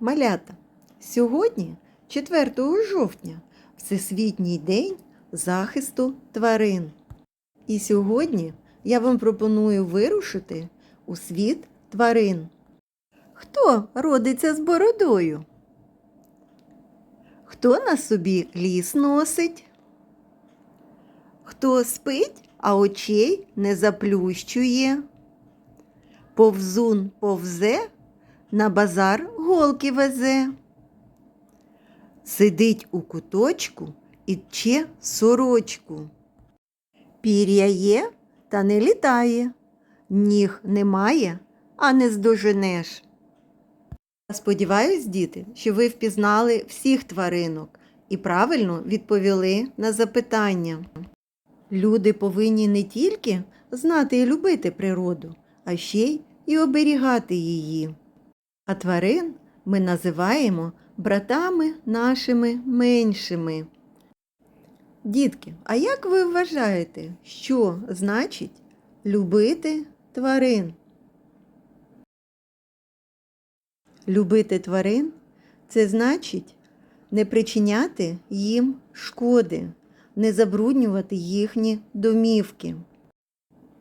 Малята, сьогодні, 4 жовтня, Всесвітній день захисту тварин. І сьогодні я вам пропоную вирушити у світ тварин. Хто родиться з бородою? Хто на собі ліс носить? Хто спить, а очей не заплющує? Повзун повзе, на базар голки везе. Сидить у куточку і тче сорочку. Пір'я є, та не літає, ніг немає, а не здоженеш. Сподіваюсь, діти, що ви впізнали всіх тваринок і правильно відповіли на запитання. Люди повинні не тільки знати і любити природу, а ще й оберігати її. А тварин ми називаємо братами нашими меншими. Дітки, а як ви вважаєте, що значить любити тварин? Любити тварин це значить не причиняти їм шкоди, не забруднювати їхні домівки.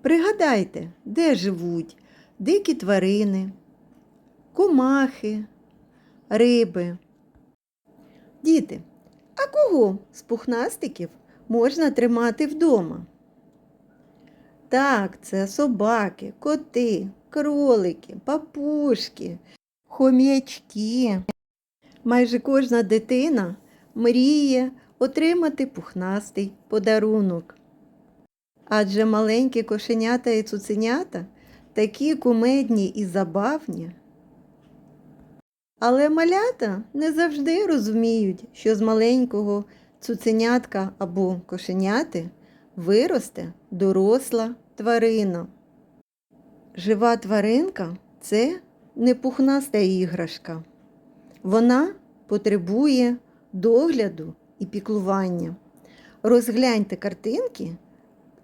Пригадайте, де живуть дикі тварини, комахи, риби. Діти, а кого з пухнастиків можна тримати вдома? Так, це собаки, коти, кролики, папушки, хом'ячки. Майже кожна дитина мріє отримати пухнастий подарунок. Адже маленькі кошенята і цуценята такі кумедні і забавні. Але малята не завжди розуміють, що з маленького цуценятка або кошеняти виросте доросла тварина. Жива тваринка це не пухнаста іграшка. Вона потребує догляду і піклування. Розгляньте картинки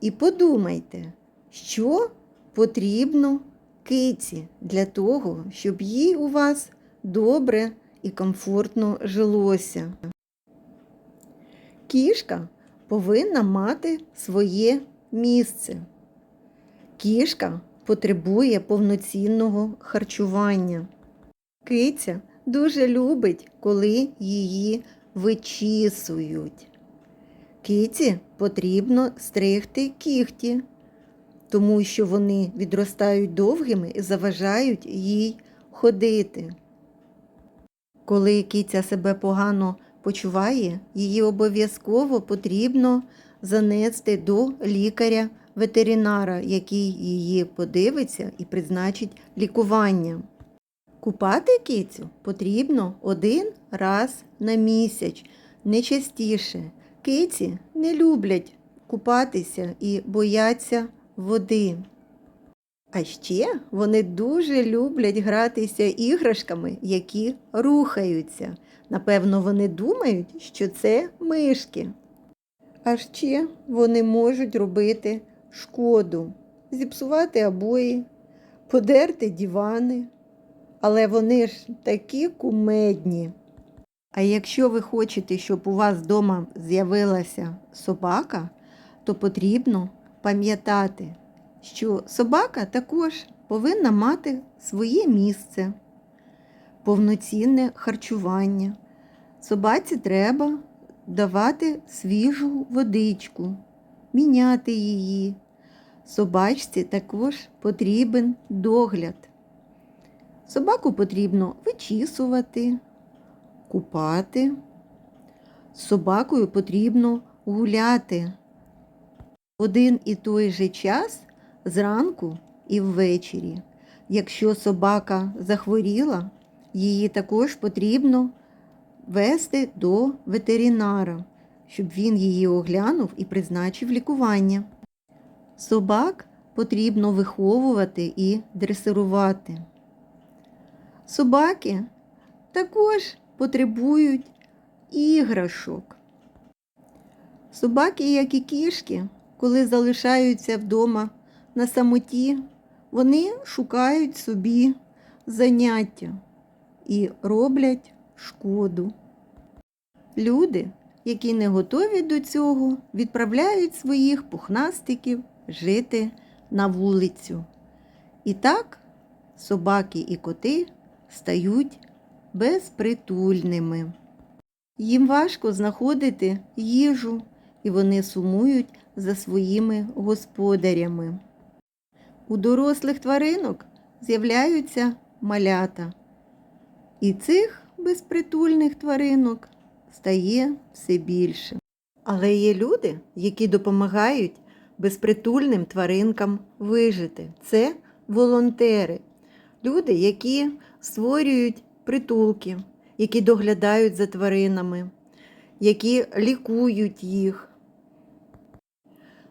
і подумайте, що потрібно киці для того, щоб їй у вас добре і комфортно жилося. Кішка повинна мати своє місце. Кішка потребує повноцінного харчування. Киця дуже любить, коли її вичісують. Киці потрібно стригти кігті, тому що вони відростають довгими і заважають їй ходити. Коли киця себе погано почуває, її обов'язково потрібно занести до лікаря-ветеринара, який її подивиться і призначить лікування. Купати кицю потрібно один раз на місяць, не частіше. Киці не люблять купатися і бояться води. А ще вони дуже люблять гратися іграшками, які рухаються. Напевно, вони думають, що це мишки. А ще вони можуть робити шкоду, зіпсувати обої, подерти дивани. Але вони ж такі кумедні. А якщо ви хочете, щоб у вас вдома з'явилася собака, то потрібно пам'ятати, що собака також повинна мати своє місце, повноцінне харчування. Собаці треба давати свіжу водичку, міняти її. Собачці також потрібен догляд. Собаку потрібно вичісувати, купати. З собакою потрібно гуляти один і той же час зранку і ввечері. Якщо собака захворіла, її також потрібно вести до ветеринара, щоб він її оглянув і призначив лікування. Собак потрібно виховувати і дресирувати. Собаки також потребують іграшок. Собаки, як і кішки, коли залишаються вдома на самоті, вони шукають собі заняття. і роблять шкоду. Люди, які не готові до цього, відправляють своїх пухнастиків жити на вулицю. І так собаки і коти стають безпритульними. Їм важко знаходити їжу, і вони сумують за своїми господарями. У дорослих тваринок з'являються малята, і цих безпритульних тваринок стає все більше. Але є люди, які допомагають безпритульним тваринкам вижити. Це волонтери, люди, які створюють притулки, які доглядають за тваринами, які лікують їх.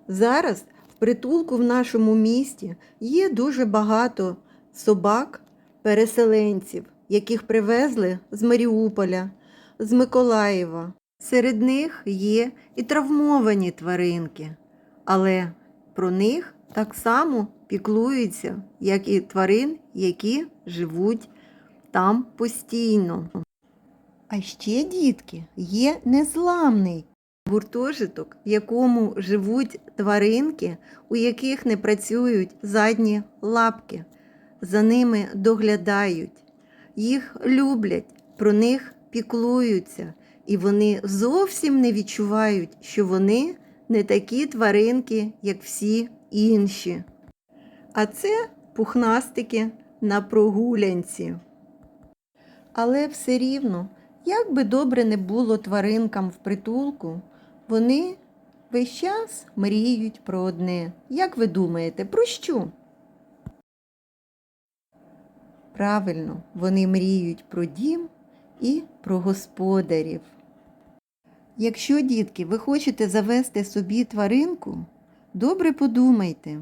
Зараз притулку в нашому місті є дуже багато собак, переселенців, яких привезли з Маріуполя, з Миколаєва. Серед них є і травмовані тваринки, але про них так само піклуються, як і тварин, які живуть там постійно. А ще, дітки, є незламний гуртожиток, в якому живуть тваринки, у яких не працюють задні лапки. За ними доглядають, їх люблять, про них піклуються, і вони зовсім не відчувають, що вони не такі тваринки, як всі інші. А це пухнастики на прогулянці. Але все рівно, як би добре не було тваринкам в притулку, вони весь час мріють про одне. Як ви думаєте, про що? Правильно, вони мріють про дім і про господарів. Якщо, дітки, ви хочете завести собі тваринку, добре подумайте,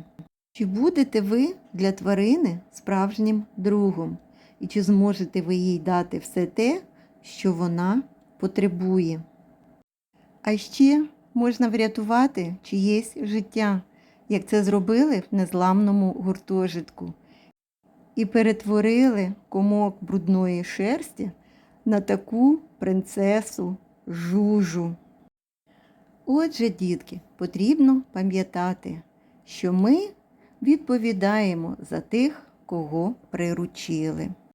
чи будете ви для тварини справжнім другом, і чи зможете ви їй дати все те, що вона потребує. А ще можна врятувати чиєсь життя, як це зробили в незламному гуртожитку, і перетворили комок брудної шерсті на таку принцесу жужу. Отже, дітки, потрібно пам'ятати, що ми відповідаємо за тих, кого приручили.